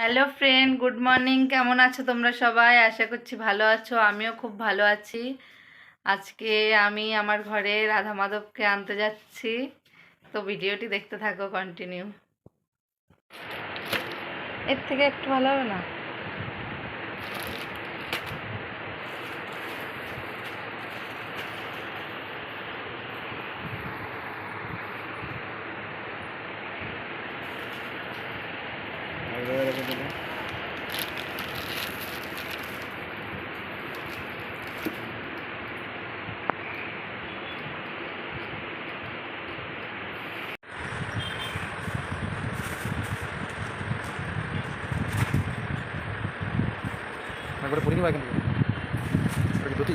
Hello friend good morning কেমন আছো তোমরা সবাই? আশা করছি ভালো আছো। আমিও খুব ভালো আছি। আজকে আমি আমার ঘরে রাধা মাধবকে আনতে যাচ্ছি। তো ভিডিওটি দেখতে থাকো কন্টিনিউ এর থেকে একটু ভালো হবে না? একবারে পড়িনি বা কিন্তু ওটা কি দুটি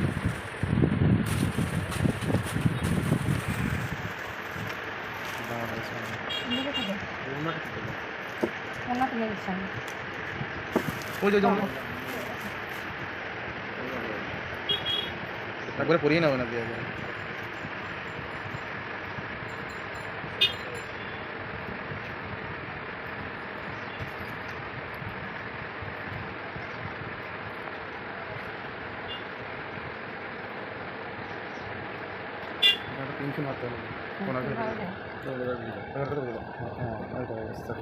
ওই যে যেমন একবারে পড়িয়ে নেবে না দিয়ে তিনশো মারতে হবে কোনাকে হ্যাঁ ওইটা অবস্থা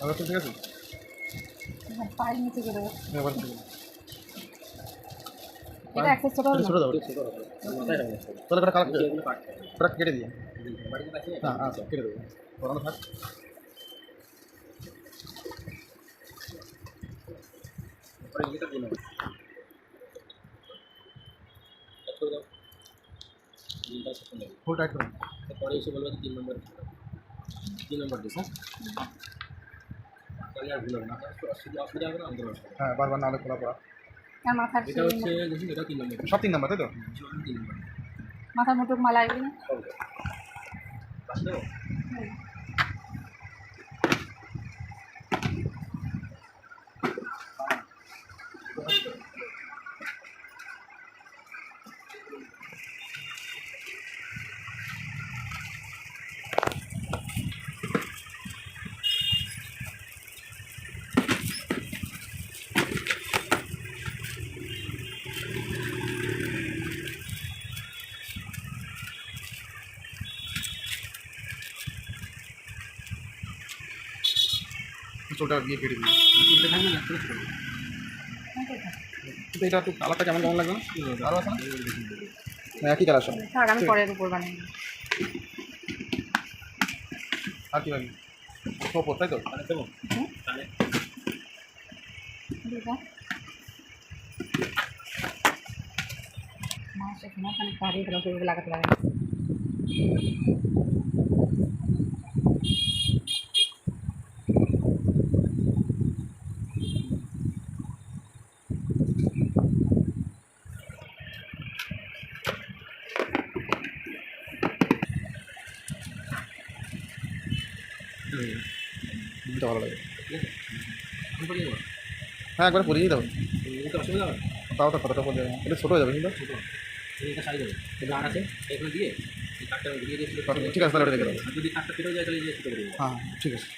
আবার তো ঠিক আছে পায়ের নিচে করে দেবো এবার ঠিক আছে এটা ছোট হবে ছোটো তাহলে ওটা কেটে দিয়ে হ্যাঁ আচ্ছা কেটে দেবো। থাক। ফুল টাইট করুন পরে এসে বলব তিন নম্বর তিন নম্বর ডিস হ্যাঁ? তাহলে আর ভুল হবে না। অসুবিধা হবে না হ্যাঁ বারবার নাহলে খোলা পড়া আর মাথার এটা হচ্ছে দেখুন এটা তিন নম্বর। সব তিন নাম্বার তাই তো? তিন নম্বর। মাথার মুটুক মালা আসবে চোলটা দিয়ে কেটে দিই কিন্তু এটা একটু কালারটা কেমন কেমন লাগবে আরও আছে না? হ্যাঁ, একই কালার সব। আমি পরের উপর বানিয়ে। আর কি লাগবে তাই তো? তাহলে দেবো? তাহলে। দিদা মা সেখানে খালি কারিয়ে লাগাতে লাগে এটা ভালো লাগে। দেবো হ্যাঁ একবার পরিয়ে দাও। এটা তাও তো কতটা পরে এটা ছোটো হয়ে যাবে কিন্তু। ছোটো। তুমি এটা সাইজ দেবে কিন্তু আর আছে এখানে দিয়ে এই কাঠটা ঠিক আছে তাহলে রেখে দেবো হ্যাঁ ঠিক আছে।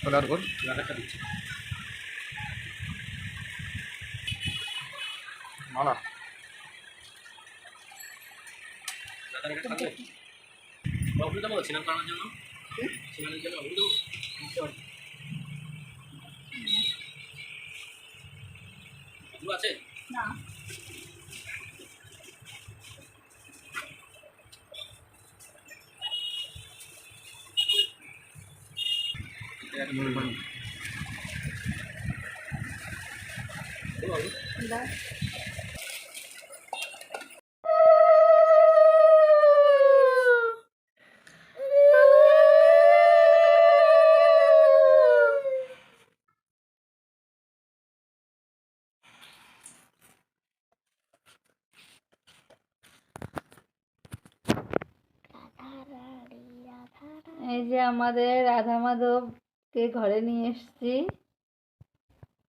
তাহলে আর কর। দিচ্ছি। মালা। লাগার এটা থাকবে অসুবিধা বলো স্নান করানোর জন্য। স্নানের জন্য অসুবিধা দু আছে না দিদা এই যে আমাদের রাধা মাধবকে ঘরে নিয়ে এসেছি।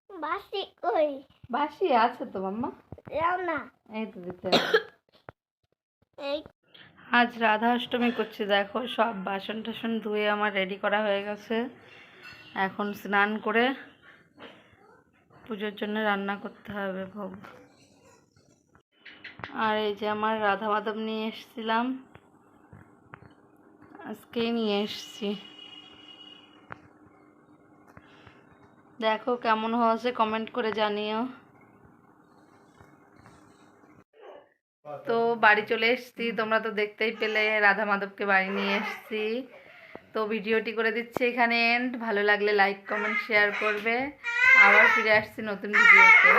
বাসি কই বাসি আছে তো মাম্মা? না এই তো দিতে এই। আজ রাধা অষ্টমী করছি দেখো সব বাসন টাসন ধুয়ে আমার রেডি করা হয়ে গেছে। এখন স্নান করে পুজোর জন্য রান্না করতে হবে ভোগ। আর এই যে আমার রাধা মাধব নিয়ে এসেছিলাম। আজকেই নিয়ে এসেছি। দেখো কেমন হয়েছে কমেন্ট করে জানিও। তো বাড়ি চলে এসেছি, তোমরা তো দেখতেই পেলে, রাধা মাধবকে বাড়ি নিয়ে এসেছি। তো ভিডিওটি করে দিচ্ছি এখানে এন্ড ভালো লাগলে লাইক কমেন্ট শেয়ার করবে। আবার ফিরে আসছি নতুন ভিডিওতে।